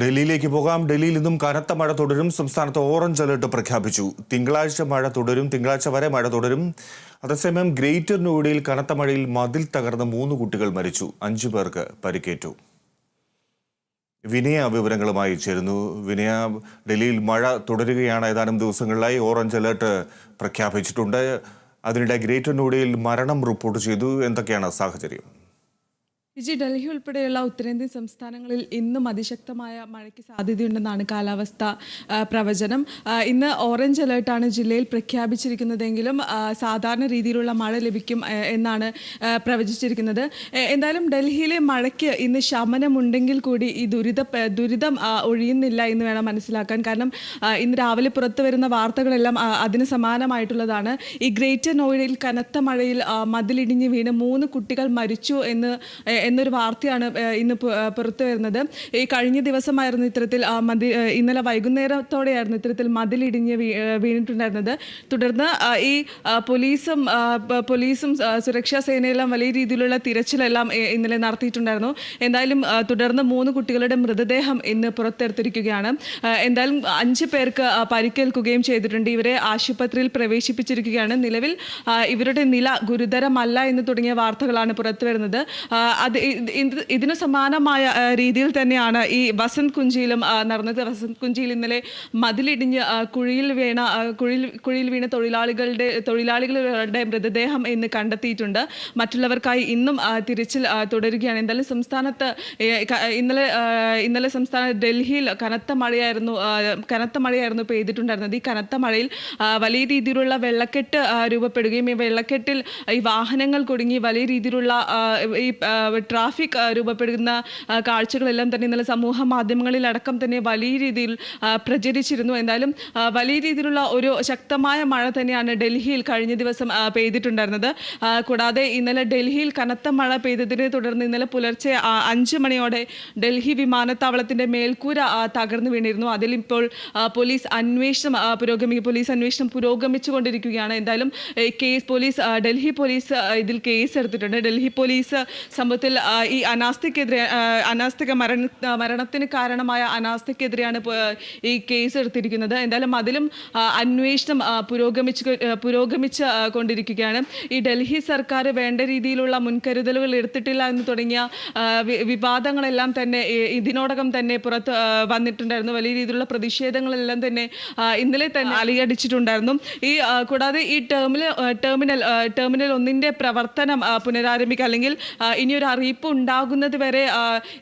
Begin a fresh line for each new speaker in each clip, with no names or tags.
ഡൽഹിയിലേക്ക് പോകാം. ഡൽഹിയിൽ ഇന്നും കനത്ത മഴ തുടരും. സംസ്ഥാനത്ത് ഓറഞ്ച് അലർട്ട് പ്രഖ്യാപിച്ചു. തിങ്കളാഴ്ച മഴ തുടരും. തിങ്കളാഴ്ച വരെ മഴ തുടരും. അതേസമയം ഗ്രേറ്റർ നോയിഡയിൽ കനത്ത മഴയിൽ മതിൽ തകർന്ന് മൂന്ന് കുട്ടികൾ മരിച്ചു. അഞ്ചു പേർക്ക് പരിക്കേറ്റു. വിനയ വിവരങ്ങളുമായി ചേരുന്നു. വിനയ ഡൽഹിയിൽ മഴ തുടരുകയാണ് ഏതാനും ദിവസങ്ങളിലായി. ഓറഞ്ച് അലേർട്ട് പ്രഖ്യാപിച്ചിട്ടുണ്ട്. അതിനിടെ ഗ്രേറ്റർ നോയിഡയിൽ മരണം റിപ്പോർട്ട് ചെയ്തു. എന്തൊക്കെയാണ് സാഹചര്യം?
വിജി ഡൽഹി ഉൾപ്പെടെയുള്ള ഉത്തരേന്ത്യൻ സംസ്ഥാനങ്ങളിൽ ഇന്നും അതിശക്തമായ മഴയ്ക്ക് സാധ്യതയുണ്ടെന്നാണ് കാലാവസ്ഥ പ്രവചനം. ഇന്ന് ഓറഞ്ച് അലേർട്ടാണ് ജില്ലയിൽ പ്രഖ്യാപിച്ചിരിക്കുന്നതെങ്കിലും സാധാരണ രീതിയിലുള്ള മഴ ലഭിക്കും എന്നാണ് പ്രവചിച്ചിരിക്കുന്നത്. എന്തായാലും ഡൽഹിയിലെ മഴയ്ക്ക് ഇന്ന് ശമനമുണ്ടെങ്കിൽ കൂടി ഈ ദുരിത ദുരിതം ഒഴിയുന്നില്ല എന്ന് വേണം മനസ്സിലാക്കാൻ. കാരണം ഇന്ന് രാവിലെ പുറത്തു വരുന്ന വാർത്തകളെല്ലാം അതിന് സമാനമായിട്ടുള്ളതാണ്. ഈ ഗ്രേറ്റർ നോയിഡയിൽ കനത്ത മഴയിൽ മതിലിടിഞ്ഞ് വീണ് മൂന്ന് കുട്ടികൾ മരിച്ചു എന്ന് എന്നൊരു വാർത്തയാണ് ഇന്ന് പുറത്തു വരുന്നത്. ഈ കഴിഞ്ഞ ദിവസമായിരുന്നു ഇത്തരത്തിൽ മതി ഇന്നലെ വൈകുന്നേരത്തോടെയായിരുന്നു ഇത്തരത്തിൽ മതിലിടിഞ്ഞ് വീണിട്ടുണ്ടായിരുന്നത്. തുടർന്ന് ഈ പോലീസും പോലീസും സുരക്ഷാ സേനയെല്ലാം വലിയ രീതിയിലുള്ള തിരച്ചിലെല്ലാം ഇന്നലെ നടത്തിയിട്ടുണ്ടായിരുന്നു. എന്തായാലും തുടർന്ന് മൂന്ന് കുട്ടികളുടെ മൃതദേഹം ഇന്ന് പുറത്തെടുത്തിരിക്കുകയാണ്. എന്തായാലും അഞ്ച് പേർക്ക് പരിക്കേൽക്കുകയും ചെയ്തിട്ടുണ്ട്. ഇവരെ ആശുപത്രിയിൽ പ്രവേശിപ്പിച്ചിരിക്കുകയാണ്. നിലവിൽ ഇവരുടെ നില ഗുരുതരമല്ല എന്ന് തുടങ്ങിയ വാർത്തകളാണ് പുറത്തു വരുന്നത്. അത് ഇത് ഇത് ഇതിനു സമാനമായ രീതിയിൽ തന്നെയാണ് ഈ വസന്ത് കുഞ്ചിയിലും നടന്നത്. വസന്ത് കുഞ്ചിയിൽ ഇന്നലെ മതിലിടിഞ്ഞ് കുഴിയിൽ വീണ കുഴിയിൽ കുഴിയിൽ വീണ തൊഴിലാളികളുടെ തൊഴിലാളികളുടെ മൃതദേഹം ഇന്ന് കണ്ടെത്തിയിട്ടുണ്ട്. മറ്റുള്ളവർക്കായി ഇന്നും തിരച്ചിൽ തുടരുകയാണ്. എന്തായാലും സംസ്ഥാനത്ത് ഇന്നലെ ഇന്നലെ സംസ്ഥാന ഡൽഹിയിൽ കനത്ത മഴയായിരുന്നു കനത്ത മഴയായിരുന്നു പെയ്തിട്ടുണ്ടായിരുന്നത്. ഈ കനത്ത മഴയിൽ വലിയ രീതിയിലുള്ള വെള്ളക്കെട്ട് രൂപപ്പെടുകയും ഈ വെള്ളക്കെട്ടിൽ ഈ വാഹനങ്ങൾ കുടുങ്ങി വലിയ രീതിയിലുള്ള ഈ ട്രാഫിക് രൂപപ്പെടുന്ന കാഴ്ചകളെല്ലാം തന്നെ ഇന്നലെ സമൂഹ മാധ്യമങ്ങളിൽ അടക്കം തന്നെ വലിയ രീതിയിൽ പ്രചരിച്ചിരുന്നു. എന്തായാലും വലിയ രീതിയിലുള്ള ഒരു ശക്തമായ മഴ തന്നെയാണ് ഡൽഹിയിൽ കഴിഞ്ഞ ദിവസം പെയ്തിട്ടുണ്ടായിരുന്നത്. കൂടാതെ ഇന്നലെ ഡൽഹിയിൽ കനത്ത മഴ പെയ്തതിനെ തുടർന്ന് ഇന്നലെ പുലർച്ചെ അഞ്ച് മണിയോടെ ഡൽഹി വിമാനത്താവളത്തിന്റെ മേൽക്കൂര തകർന്നു വീണിരുന്നു. അതിലിപ്പോൾ പോലീസ് അന്വേഷണം പുരോഗമി പോലീസ് അന്വേഷണം പുരോഗമിച്ചുകൊണ്ടിരിക്കുകയാണ്. എന്തായാലും കേസ് പോലീസ് ഡൽഹി പോലീസ് ഇതിൽ കേസ് എടുത്തിട്ടുണ്ട് ഡൽഹി പോലീസ് സംഭവത്തിൽ ഈ അനാസ്ഥയ്ക്കെതിരെ ആ, അനാസ്ഥിക മരണ മരണത്തിന് കാരണമായ അനാസ്ഥയ്ക്കെതിരെയാണ് ഈ കേസ് എടുത്തിരിക്കുന്നത്. എന്തായാലും അതിലും അന്വേഷണം പുരോഗമിച്ച് പുരോഗമിച്ച് കൊണ്ടിരിക്കുകയാണ്. ഈ ഡൽഹി സർക്കാർ വേണ്ട രീതിയിലുള്ള മുൻകരുതലുകൾ എടുത്തിട്ടില്ല എന്ന് തുടങ്ങിയ വിവാദങ്ങളെല്ലാം തന്നെ ഇതിനോടകം തന്നെ പുറത്ത് വന്നിട്ടുണ്ടായിരുന്നു. വലിയ രീതിയിലുള്ള പ്രതിഷേധങ്ങളെല്ലാം തന്നെ ഇന്നലെ തന്നെ അലിയടിച്ചിട്ടുണ്ടായിരുന്നു ഈ കൂടാതെ ഈ ടെർമിനൽ ടെർമിനൽ ടെർമിനൽ ഒന്നിന്റെ പ്രവർത്തനം പുനരാരംഭിക്കുക അല്ലെങ്കിൽ ഇനിയൊരു അറിയിപ്പ് ഉണ്ടാകുന്നത് വരെ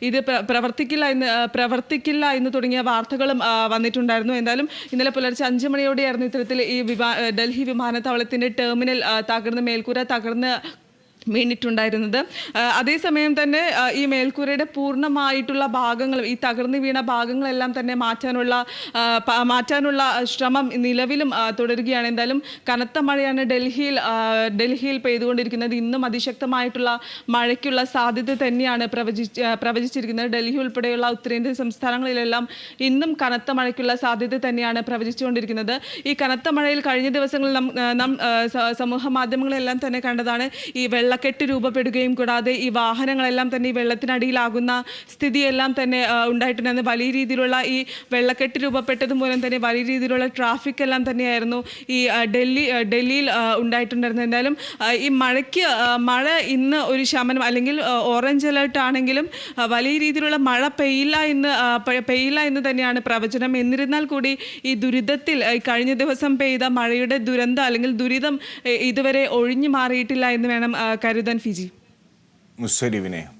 ഇത് പ്രവർത്തിക്കില്ല എന്ന് പ്രവർത്തിക്കില്ല എന്ന് തുടങ്ങിയ വാർത്തകളും വന്നിട്ടുണ്ടായിരുന്നു. എന്തായാലും ഇന്നലെ പുലർച്ചെ അഞ്ച് മണിയോടെയായിരുന്നു ഇത്തരത്തിൽ ഈ വിമാ ഡൽഹി വിമാനത്താവളത്തിന്റെ ടെർമിനൽ തകർന്ന് മേൽക്കൂര തകർന്ന് വീണിട്ടുണ്ടായിരുന്നത്. അതേസമയം തന്നെ ഈ മേൽക്കൂരയുടെ പൂർണമായിട്ടുള്ള ഭാഗങ്ങൾ ഈ തകർന്നു വീണ ഭാഗങ്ങളെല്ലാം തന്നെ മാറ്റാനുള്ള മാറ്റാനുള്ള ശ്രമം നിലവിലും തുടരുകയാണ്. എന്തായാലും കനത്ത മഴയാണ് ഡൽഹിയിൽ ഡൽഹിയിൽ പെയ്തുകൊണ്ടിരിക്കുന്നത്. ഇന്നും അതിശക്തമായിട്ടുള്ള മഴയ്ക്കുള്ള സാധ്യത തന്നെയാണ് പ്രവചി പ്രവചിച്ചിരിക്കുന്നത്. ഡൽഹി ഉൾപ്പെടെയുള്ള ഉത്തരേന്ത്യൻ സംസ്ഥാനങ്ങളിലെല്ലാം ഇന്നും കനത്ത മഴയ്ക്കുള്ള സാധ്യത തന്നെയാണ് പ്രവചിച്ചുകൊണ്ടിരിക്കുന്നത്. ഈ കനത്ത മഴയിൽ കഴിഞ്ഞ ദിവസങ്ങളിൽ നാം സമൂഹ മാധ്യമങ്ങളെല്ലാം തന്നെ കണ്ടതാണ് ഈ വെള്ളക്കെട്ട് രൂപപ്പെടുകയും കൂടാതെ ഈ വാഹനങ്ങളെല്ലാം തന്നെ ഈ വെള്ളത്തിനടിയിലാകുന്ന സ്ഥിതിയെല്ലാം തന്നെ ഉണ്ടായിട്ടുണ്ടായിരുന്നു വലിയ രീതിയിലുള്ള ഈ വെള്ളക്കെട്ട് രൂപപ്പെട്ടത് മൂലം തന്നെ വലിയ രീതിയിലുള്ള ട്രാഫിക് എല്ലാം തന്നെയായിരുന്നു ഈ ഡൽഹി ഡൽഹിയിൽ ഉണ്ടായിട്ടുണ്ടായിരുന്നത്. എന്തായാലും ഈ മഴയ്ക്ക് മഴ ഇന്ന് ഒരു ശമനം അല്ലെങ്കിൽ ഓറഞ്ച് അലേർട്ട് ആണെങ്കിലും വലിയ രീതിയിലുള്ള മഴ പെയ്യില്ല എന്ന് പെയ്യില്ല എന്ന് തന്നെയാണ് പ്രവചനം. എന്നിരുന്നാൽ കൂടി ഈ ദുരിതത്തിൽ കഴിഞ്ഞ ദിവസം പെയ്ത മഴയുടെ ദുരന്തം അല്ലെങ്കിൽ ദുരിതം ഇതുവരെ ഒഴിഞ്ഞു മാറിയിട്ടില്ല എന്ന് വേണം care dă în
fizii. Nu.